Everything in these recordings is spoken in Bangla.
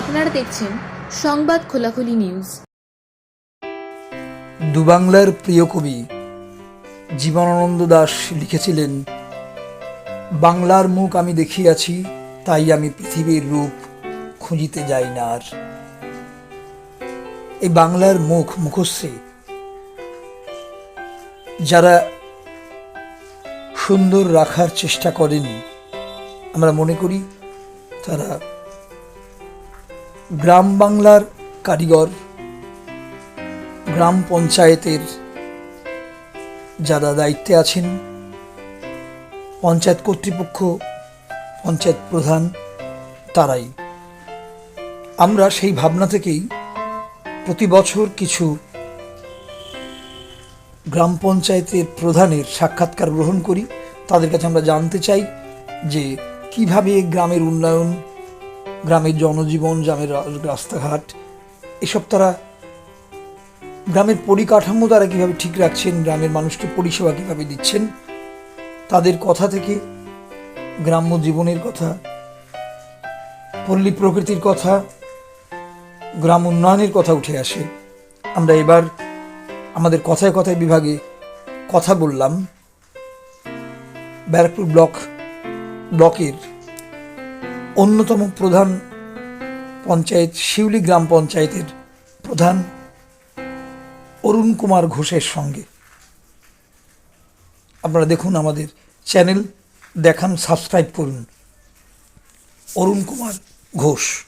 আপনারা দেখছেন সংবাদ খোলাখুলি নিউজ। দুবাংলার প্রিয় কবি জীবনানন্দ দাস লিখেছিলেন, বাংলার মুখ আমি দেখিয়াছি, তাই আমি পৃথিবীর রূপ খুঁজিতে যাই না আর। এই বাংলার মুখ মুখশ্রী, যারা সুন্দর রাখার চেষ্টা করেন, আমরা মনে করি তারা গ্রাম বাংলার কারিগর, গ্রাম পঞ্চায়েতের যারা দায়িত্বে আছেন, পঞ্চায়েত কর্তৃপক্ষ, পঞ্চায়েত প্রধান, তারাই। আমরা সেই ভাবনা থেকেই প্রতি বছর কিছু গ্রাম পঞ্চায়েতের প্রধানের সাক্ষাৎকার গ্রহণ করি। তাদের কাছে আমরা জানতে চাই যে কীভাবে গ্রামের উন্নয়ন গ্রামের জনজীবন, গ্রামের রাস্তাঘাট, এসব তারা গ্রামের পরিকাঠামো তারা কীভাবে ঠিক রাখছেন, গ্রামের মানুষকে পরিষেবা কীভাবে দিচ্ছেন, তাদের কথা থেকে, গ্রাম্য জীবনের কথা, পল্লী প্রকৃতির কথা, গ্রাম উন্নয়নের কথা উঠে আসে। আমরা এবার আমাদের কথায় কথায় বিভাগে কথা বললাম। ব্যারাকপুর ব্লক, ব্লকের অন্যতম প্রধান পঞ্চায়েত শিউলি গ্রাম পঞ্চায়েতের প্রধান অরুণ কুমার ঘোষের সঙ্গে। আপনারা দেখুন আমাদের চ্যানেল দেখান সাবস্ক্রাইব করুন। অরুণ কুমার ঘোষ।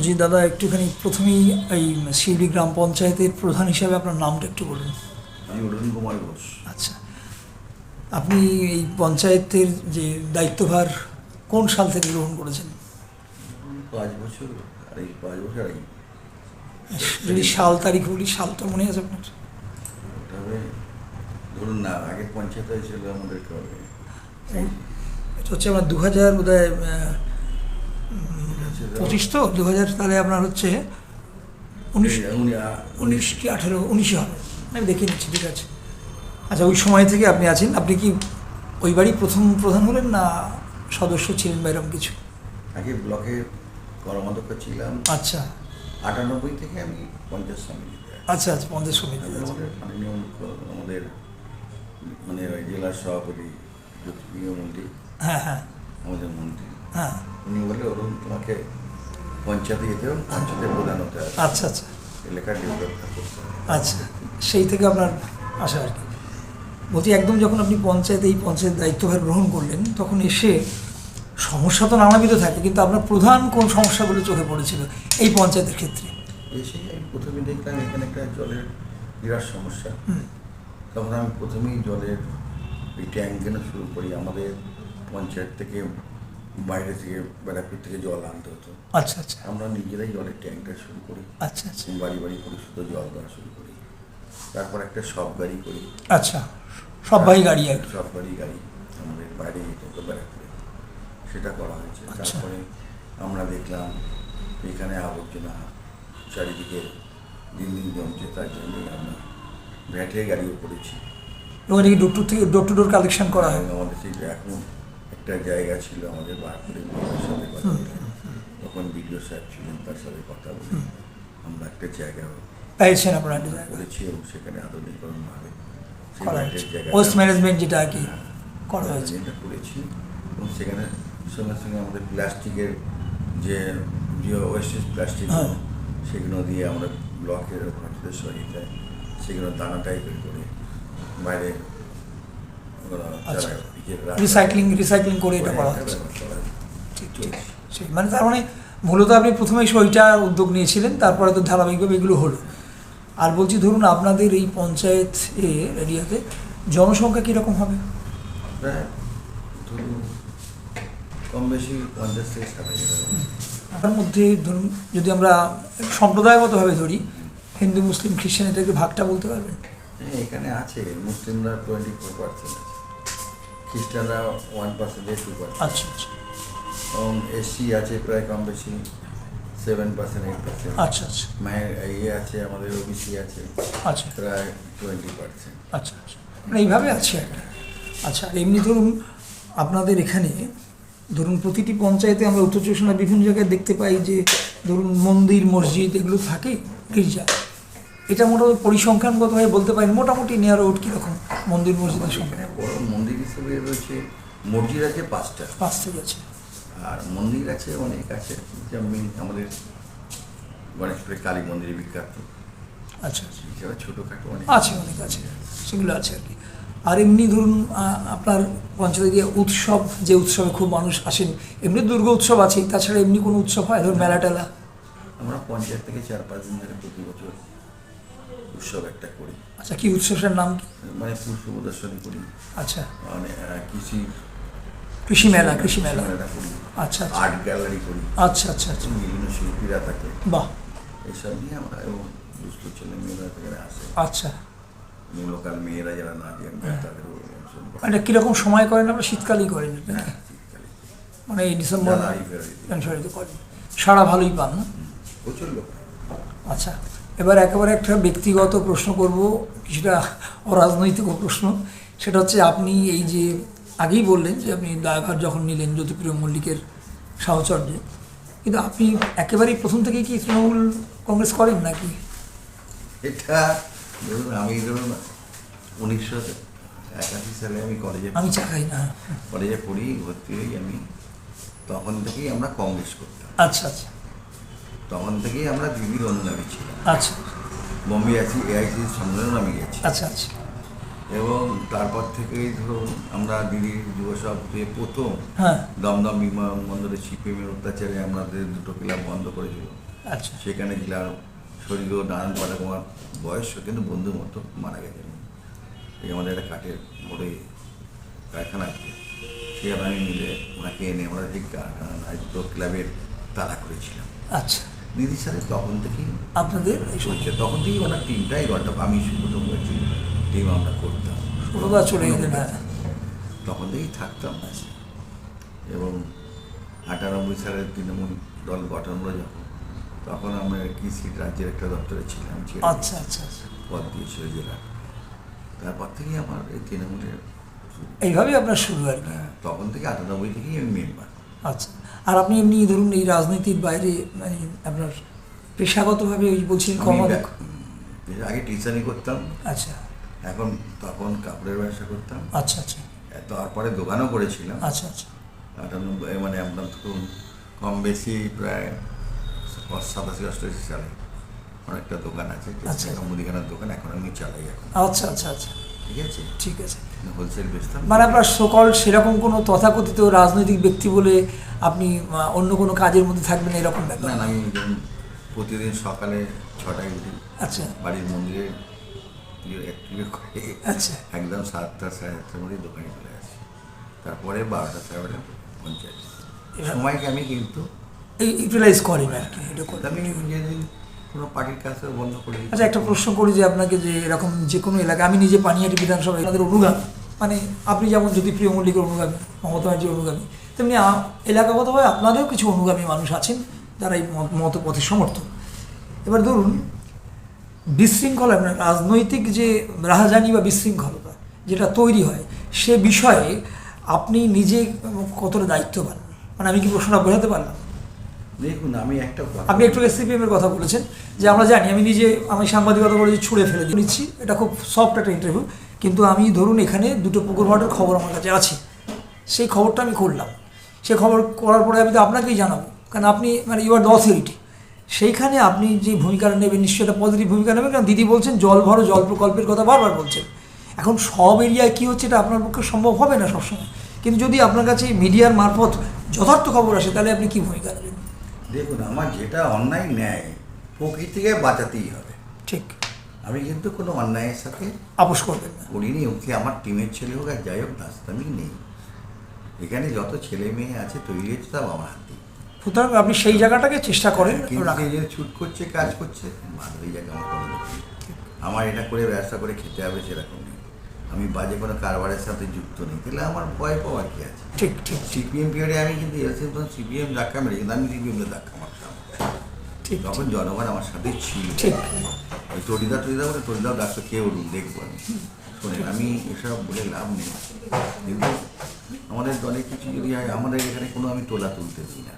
জি দাদা একটুখানি প্রথমেই এই শিউলি গ্রাম পঞ্চায়েতের প্রধান হিসাবে আপনার নামটা একটু বলুন। আমি অরুণ কুমার ঘোষ। আচ্ছা। আপনি এই পঞ্চায়েতের যে দায়িত্বভার কোন সাল থেকে গ্রহণ করেছেন? পাঁচ বছর আর এই পাঁচ বছর আগে। যদি সাল তারিখ বলি সালটা মনে আছে আপনার। তবে ধরুন না আগের পঞ্চায়েত হয়েছিল আমাদের কবে এটা হচ্ছে আপনার দু হাজার বোধ হয় পঁচিশ তো? দু হাজার তাহলে আপনার হচ্ছে উনিশ উনি উনিশ কি আঠেরো? উনিশে হবে। আমি দেখে নিচ্ছি ঠিক আছে। আচ্ছা ওই সময় থেকে আপনি আছেন। আপনি কি ওই বাড়ি প্রথম প্রধান হলেন না সদস্য ছিলেন বা এরকম কিছু? আগে ব্লকে কর্মাধ্যক্ষ ছিলাম। আচ্ছা। আটানব্বই থেকে আমি পঞ্চাশ সমিতি আচ্ছা আচ্ছা পঞ্চাশ সমিতি আচ্ছা। আমাদের মানে ওই জেলার সভাপতি জ্যোতিপ্রিয় মন্ত্রী। হ্যাঁ হ্যাঁ। আমাদের মন্ত্রী। হ্যাঁ। উনি বলে অরুণ তোমাকে পঞ্চায়েতে যেতে হবে পঞ্চায়েতের প্রধান হতে হবে। আচ্ছা আচ্ছা। এলাকার ডেভেলপটা করতে আচ্ছা সেই থেকে আপনার আশা আর কি। বলছি একদম যখন আপনি পঞ্চায়েত এই পঞ্চায়েত দায়িত্বভার গ্রহণ করলেন তখন এসে সমস্যা তো নানাবিধ থাকে কিন্তু আপনার প্রধান কোন সমস্যাগুলো চোখে পড়েছিল এই পঞ্চায়েতের ক্ষেত্রে? এসে আমি প্রথমে দেখলাম এখানে একটা জলের বিরাট সমস্যা। তখন আমি প্রথমেই জলের এই ট্যাঙ্ক কেন শুরু করি আমাদের পঞ্চায়েত থেকে বাইরে থেকে ব্যারাকপুর থেকে জল আনতে হতো। আচ্ছা আচ্ছা। আমরা নিজেরাই জলের ট্যাঙ্কটা শুরু করি। আচ্ছা আচ্ছা। বাড়ি বাড়ি পরিশুদ্ধ জল দেওয়া শুরু করি। তারপর একটা সব গাড়ি করি। আচ্ছা সবাই গাড়ি আর সব গাড়ি গাড়ি। আমাদের বাইরে যেতে ব্যারাকপুরে। সেটা করা হয়েছে। আচ্ছা। তারপরে আমরা দেখলাম এখানে আবর্জনা চারিদিকে দিন দিন জমছে তার জন্যই আমরা ভ্যাটের গাড়িও করেছি। ওখানে কি ডোর টু থেকে ডোর টু ডোর কালেকশন করা হয়? এবং আমাদের সেই এখন একটা জায়গা ছিল আমাদের বারপুরে বিডিওর সাথে কথা তখন বিডিও সাহেব ছিলেন তার সাথে কথা বলে আমরা একটা জায়গা পেয়েছেন আপনারা একটা করেছি এবং সেখানে করা হয়েছে ওয়েস্ট ম্যানেজমেন্ট যেটা আর কি করা হয়েছে। এটা করেছি এবং সেখানে সঙ্গে সঙ্গে আমাদের প্লাস্টিকের যে যে ওয়েস্টেজ প্লাস্টিক হ্যাঁ। সেগুলো দিয়ে আমরা ব্লকের ভারতীয় সহিতায় সেগুলো দানা টাইপের করে বাইরে ওরা আচ্ছা। রাস্তা- রিসাইক্লিং রিসাইক্লিং করে এটা করা সেই মানে তার মানে মূলত আপনি প্রথমে ওইটা উদ্যোগ নিয়েছিলেন তারপরে তো ধারাবাহিকভাবে এগুলো হলো। আর বলছি ধরুন আপনাদের এই পঞ্চায়েত এরিয়াতে জনসংখ্যা কীরকম হবে? কম বেশি পঞ্চাশ থেকে ষাট তার মধ্যে ধরুন যদি আমরা সম্প্রদায়গতভাবে ধরি হিন্দু মুসলিম খ্রিস্টান এটাকে ভাগটা বলতে পারবেন? হ্যাঁ, এখানে আছে মুসলিমরা টোয়েন্টি ফোর পার্সেন্ট আছে খ্রিস্টানরা ওয়ান পার্সেন্ট টু পার্সেন্ট আচ্ছা আচ্ছা। এবং এসসি আছে প্রায় কম বেশি সেভেন পার্সেন্ট এইট পার্সেন্ট আচ্ছা আচ্ছা। মায়ের ইয়ে আছে আমাদের ওবিসি আছে আচ্ছা। প্রায় টোয়েন্টি পার্সেন্ট আচ্ছা আচ্ছা। মানে এইভাবে আছে কি আচ্ছা এমনি ধরুন আপনাদের এখানে ধরুন প্রতিটি পঞ্চায়েতে আমরা উত্তর চব্বিশ বিভিন্ন জায়গায় দেখতে পাই যে ধরুন মন্দির মসজিদ এগুলো থাকে গির্জা। এটা মোটামুটি পরিসংখ্যানগতভাবে বলতে পারেন মোটামুটি নিয়ার আউট কীরকম মন্দির মসজিদের সংখ্যা? বড় মন্দির হিসেবে রয়েছে মসজিদ আছে পাঁচটা। পাঁচ থেকে আছে আর মন্দির আছে অনেক আছে। যেমন আমাদের গণেশপুরে কালী মন্দির বিখ্যাত। আচ্ছা। আচ্ছা ছোটোখাটো অনেক আছে অনেক আছে। সেগুলো আছে আর কি। আর এমনি ধরুন আপনার পঞ্চায়েত দিয়ে উৎসব যে উৎসবে খুব মানুষ আসেন এমনি দুর্গা উৎসব আছেই। তাছাড়া এমনি কোনো উৎসব হয়? ধরুন মেলা টেলা? আমরা পঞ্চায়েত থেকে চার পাঁচ দিন ধরে প্রতি বছর উৎসব একটা করি। আচ্ছা কি উৎসবের নাম কি? মানে পুষ্প প্রদর্শনী করি। আচ্ছা। মানে কৃষি কৃষি মেলা কৃষি মেলা। আচ্ছা আচ্ছা। আর্ট গ্যালারি করি। আচ্ছা আচ্ছা আচ্ছা। বিভিন্ন শিল্পীরা থাকে। বাহ। এইসব নিয়ে আমরা এবং দুস্থ ছেলে মেয়েরা থেকে আসে। আচ্ছা। লোকাল মেয়েরা যারা না দিয়ে করে। এটা কীরকম সময় করেন আমরা শীতকালেই করেন হ্যাঁ। মানে এই ডিসেম্বর। জানুয়ারিতে করেন। সারা ভালোই পান না? প্রচুর লোক আচ্ছা এবার একেবারে একটা ব্যক্তিগত প্রশ্ন করব কিছুটা অরাজনৈতিক প্রশ্ন। সেটা হচ্ছে আপনি এই যে আগেই বললেন যে আপনি দায়ভার যখন নিলেন জ্যোতিপ্রিয় মল্লিকের সাহচর্যে কিন্তু আপনি একেবারেই প্রথম থেকেই কি তৃণমূল কংগ্রেস করেন নাকি? এটা ধরুন আমি ধরুন উনিশশো একাশি সালে আমি কলেজে আমি চাকাই না। কলেজে পড়ি ভর্তি হই আমি। তখন থেকেই আমরা কংগ্রেস করতাম। আচ্ছা আচ্ছা। তখন থেকেই আমরা দিদির অনুগামী ছিলাম। আচ্ছা বোম্বে আছি এআইসি সম্মেলন আমি গেছি। আচ্ছা আচ্ছা। এবং তারপর থেকেই ধরুন আমরা দিদির যুবসভাতে প্রথম হ্যাঁ। দমদম বিমানবন্দরে সিপিএমের অত্যাচারে আমাদের দুটো ক্লাব বন্ধ করেছিল। আচ্ছা। সেখানে জেলার শরীর নারায়ণ পাঠক আমার বয়স কিন্তু বন্ধুর মতো মারা গেছেন এই আমাদের একটা কাঠের মোড়ে কারখানা আছে সে আমি মিলে ওনাকে এনে আমরা সেই কারখানা দুটো ক্লাবের তালা করেছিলাম। আচ্ছা। দিদির সাথে তখন থেকেই আপনাদের চলছে। তখন থেকেই ওনার তিনটাই ঘণ্টা আমি প্রথম হয়েছি। টিম আমরা করতাম। ষোলোবার চলে গেলেন তখন থেকেই থাকতাম এবং আটানব্বই সালের তৃণমূল দল গঠন হলো যখন তখন আমরা কৃষি রাজ্যের একটা দপ্তরে ছিলাম আচ্ছা আচ্ছা আচ্ছা। পদ দিয়েছিল জেলা। তারপর থেকেই আমার এই তৃণমূলের। এইভাবেই আপনার শুরু আর কি? হ্যাঁ, তখন থেকে আটানব্বই থেকেই আমি মেম্বার আচ্ছা। আর আপনি এমনি ধরুন এই রাজনীতির বাইরে মানে আপনার পেশাগতভাবে ওই বলছেন কর্মাধ্যক্ষ? আগে টিচারি করতাম। আচ্ছা। এখন তখন কাপড়ের ব্যবসা করতাম। আচ্ছা আচ্ছা। তারপরে দোকানও করেছিলাম। আচ্ছা আচ্ছা। আটানব্বই মানে আপনার ধরুন কম বেশি প্রায় সাতাশি অষ্টআশি সালে অনেকটা দোকান আছে। আচ্ছা। একটা মুদিখানার দোকান এখন আমি চালাই এখন। আচ্ছা আচ্ছা আচ্ছা। ঠিক আছে? ঠিক আছে। হোলসেল বেচতাম। মানে আপনার সকল সেরকম কোনো তথাকথিত রাজনৈতিক ব্যক্তি বলে আপনি অন্য কোনো কাজের মধ্যে থাকবেন এরকম ব্যাপার? না আমি প্রতিদিন সকালে ছটায় উঠি। আচ্ছা। বাড়ির মন্দিরে আচ্ছা। একদম সাতটা সাড়ে সাতটার মধ্যে দোকানে চলে আসি। তারপরে বারোটা সাড়ে বারোটা পঞ্চায়েত সময়কে আমি কিন্তু এই ইউটিলাইজ করেন আর কি এটা করেন। আমি যেদিন কোনো পার্টির কাজ বন্ধ করে আচ্ছা একটা প্রশ্ন করি যে আপনাকে যে এরকম যে কোনো এলাকা আমি নিজে পানিহাটি বিধানসভায় তাদের অনুগামী। মানে আপনি যেমন জ্যোতিপ্রিয় মল্লিকের অনুগামী মমতা ব্যানার্জির অনুগামী তেমনি এলাকাগতভাবে আপনাদেরও কিছু অনুগামী মানুষ আছেন যারা এই মত- মতপথের সমর্থক। এবার ধরুন বিশৃঙ্খলা মানে রাজনৈতিক যে রাহাজানি বা বিশৃঙ্খলতা যেটা তৈরি হয় সে বিষয়ে আপনি নিজে কতটা দায়িত্ববান? মানে আমি কি প্রশ্নটা বোঝাতে পারলাম? দেখুন আমি একটা আপনি একটু সিপিএম এর কথা বলেছেন যে আমরা জানি আমি নিজে আমি সাংবাদিকতা করে যে ছুঁড়ে ফেলে নিচ্ছি এটা খুব সফট একটা ইন্টারভিউ কিন্তু আমি ধরুন এখানে দুটো পুকুর ভাটের খবর আমার কাছে আছে। সেই খবরটা আমি করলাম। সেই খবর করার পরে আমি তো আপনাকেই জানাব কারণ আপনি মানে ইউ আর দ্য অথরিটি সেইখানে আপনি যে ভূমিকাটা নেবেন নিশ্চয়ই একটা পজিটিভ ভূমিকা নেবেন কারণ দিদি বলছেন জল ভরো জল প্রকল্পের কথা বারবার বলছেন। এখন সব এরিয়ায় কী হচ্ছে এটা আপনার পক্ষে সম্ভব হবে না সবসময়? কিন্তু যদি আপনার কাছে মিডিয়ার মারফত যথার্থ খবর আসে তাহলে আপনি কী ভূমিকা নেবেন? দেখুন আমার যেটা অন্যায় ন্যায় প্রকৃতিকে বাঁচাতেই হবে। ঠিক। আমি কিন্তু কোনো অন্যায়ের সাথে আপোষ করবেন না। করিনি ওকে আমার টিমের ছেলে হোক আর যাই হোক নাস্তামি নেই। এখানে যত ছেলে মেয়ে আছে তৈরি হচ্ছে সব আমার হাতে সুতরাং আপনি সেই জায়গাটাকে চেষ্টা করেন ছুট করছে কাজ করছে যাকে আমার এটা করে ব্যবসা করে খেতে হবে সেরকম নেই। আমি বাজে কোনো কারবারের সাথে যুক্ত নেই। তাহলে আমার ভয় পাওয়ার কি আছে? ঠিক ঠিক সিপিএম পিরিয়ডে আমি কিন্তু এলসিএম সিপিএম ধাক্কা মেরে কিন্তু আমি সিপিএমকে ধাক্কা মারতাম। ঠিক তখন জনগণ আমার সাথে ছিল। ঠিক। ওই তরিদা টরিদা বলে তরিদাও ডাক্তার কেউ দেখব আমি। শোনেন আমি এসব বলে লাভ নেই। কিন্তু আমাদের দলে কিছু যদি হয় আমাদের এখানে কোনো আমি তোলা তুলতে দিই না।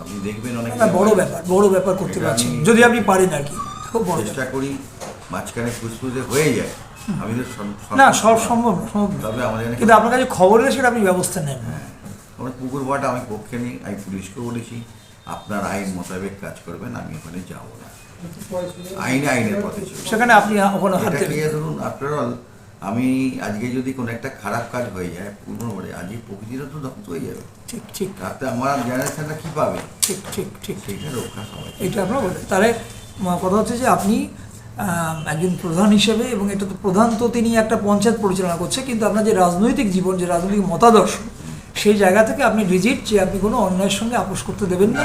আপনি দেখবেন অনেক বড় ব্যাপার। বড় ব্যাপার করতে এটা পারছেন যদি আপনি পারেন আর কি খুব বড় চেষ্টা করি মাঝখানে ফুসফুসে হয়ে যায়। আমি তো না সব- সম্ভব সম্ভব তবে আমাদের কিন্তু আপনার কাছে খবর এলে সেটা আপনি ব্যবস্থা নেন। আমার পুকুর বাটা আমি পক্ষে নিই আমি পুলিশকে বলেছি আপনার আইন মোতাবেক কাজ করবেন আমি ওখানে যাব না। আইনে আইনের পথে। সেখানে আপনি ওখানে হাত নিয়ে ধরুন আফটার অল আমি আজকে যদি কোনো একটা খারাপ কাজ হয়ে যায় বলে আজকে প্রকৃতিটা তো ধ্বংস হয়ে যাবে। ঠিক ঠিক। তাতে আমার জেনারেশনটা কী পাবে? ঠিক ঠিক ঠিক। সেইটা রক্ষা সবাই এটা আপনার বলে। তাহলে কথা হচ্ছে যে আপনি একজন প্রধান হিসেবে এবং এটা তো প্রধান তো তিনি একটা পঞ্চায়েত পরিচালনা করছে কিন্তু আপনার যে রাজনৈতিক জীবন যে রাজনৈতিক মতাদর্শ সেই জায়গা থেকে আপনি রিজিট যে আপনি কোনো অন্যায়ের সঙ্গে আপোষ করতে দেবেন না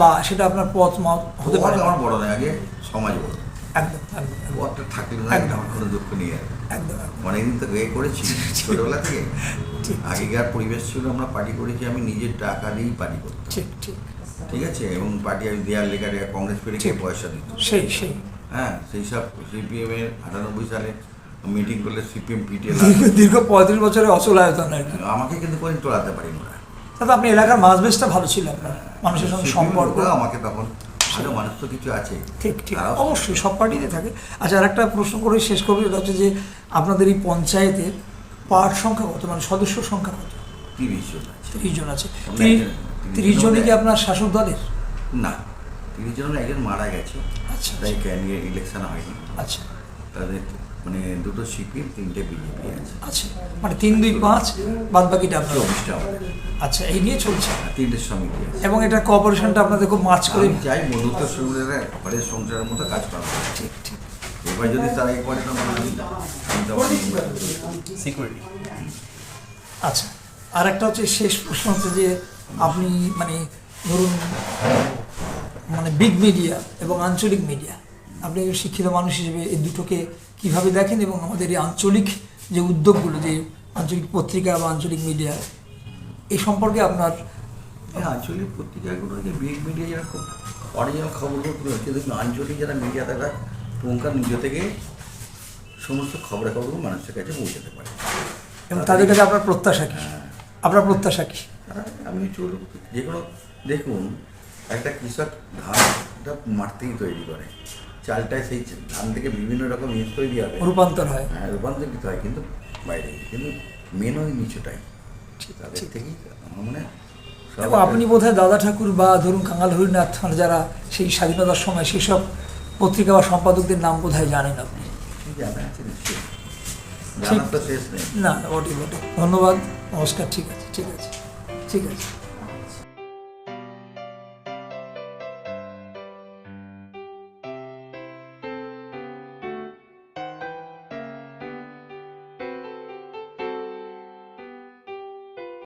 বা সেটা আপনার পথ মত হতে পারে আমার বড় নয় আগে সমাজ বড়। একদম একদম, পথটা থাকলে না একদম। কোনো দুঃখ নেই আর। একদম অনেকদিন তো এ করেছি ছোটবেলা থেকে। ঠিক আগেকার পরিবেশ ছিল আমরা পার্টি করেছি আমি নিজের টাকা দিয়েই পার্টি করতাম। ঠিক ঠিক। ঠিক আছে? এবং পার্টি আমি দেয়াল লেখা কংগ্রেস পেরে ঠিক। পয়সা দিত। সেই সেই। হ্যাঁ সেই সব সিপিএম এর আটানব্বই সালে মিটিং করলে সিপিএম পিটিএ দীর্ঘ পঁয়ত্রিশ বছরের অচল আয়তন আর কি। আমাকে কিন্তু কোনোদিন তোলাতে পারিনি ওরা। তাতে আপনি এলাকার মাঝবেশটা ভালো ছিল আপনার মানুষের সঙ্গে সম্পর্ক। আমাকে তখন আরও মানুষ তো কিছু আছে। ঠিক ঠিক। অবশ্যই সব পার্টিতে থাকে। আচ্ছা আর একটা প্রশ্ন করে শেষ করব এটা হচ্ছে যে আপনাদের এই পঞ্চায়েতের পার্ট সংখ্যা কত? মানে সদস্য সংখ্যা কত? তিরিশ জন আছে। তিরিশ জন আছে। তিরিশ- তিরিশ জনই কি আপনার শাসক দলের? না তিরিশ জন একজন মারা গেছে। আচ্ছা তাই ক্যান্ডিডেট ইলেকশন হয়নি। আচ্ছা। তাদের মানে দুটো সিপিএম তিনটে বিজেপি আছে। আচ্ছা মানে তিন দুই পাঁচ বাদ বাকিটা আপনার আমাদের আচ্ছা এই নিয়ে চলছে। তিনটে সমিতি আছে। এবং এটা কোঅপারেশনটা আপনাদের খুব মার্চ করে চাই বন্ধুত্ব সুবিধা ঘরের সংসারের মতো কাজ করা ঠিক ঠিক। এবার যদি তারা আমি সিকিউরিটি আচ্ছা আর একটা হচ্ছে শেষ প্রশ্ন হচ্ছে যে আপনি মানে ধরুন মানে বিগ মিডিয়া এবং আঞ্চলিক মিডিয়া আপনি শিক্ষিত মানুষ হিসেবে এই দুটোকে কীভাবে দেখেন এবং আমাদের এই আঞ্চলিক যে উদ্যোগগুলো যে আঞ্চলিক পত্রিকা বা আঞ্চলিক মিডিয়া এই সম্পর্কে আপনার এই আঞ্চলিক পত্রিকাগুলো যে বিগ মিডিয়া যারা খুব অরিজিনাল খবরগুলো তুলে হচ্ছে দেখুন আঞ্চলিক যারা মিডিয়া তারা টঙ্কার নিজে থেকে সমস্ত খবরের খবরগুলো মানুষের কাছে পৌঁছাতে পারে। এবং তাদের কাছে আপনার প্রত্যাশা কি? আপনার প্রত্যাশা কি? আমি চল যে কোনো দেখুন একটা কৃষক ধানটা মাঠতেই তৈরি করে। চালটায় সেই ধান থেকে বিভিন্ন রকম ইউজ তৈরি হবে। রূপান্তর হয়। হ্যাঁ রূপান্তরিত হয় কিন্তু বাইরে কিন্তু মেন ওই নিচুটাই। তাদের থেকেই আমার মনে হয় আপনি বোধহয় দাদা ঠাকুর বা ধরুন কাঙাল হরিনাথ মানে যারা সেই স্বাধীনতার সময় সেসব পত্রিকা বা সম্পাদকদের নাম বোধহয় জানেন আপনি। জানা আছে নিশ্চয়ই। না ওটি ওটি ধন্যবাদ নমস্কার ঠিক আছে ঠিক আছে ঠিক আছে।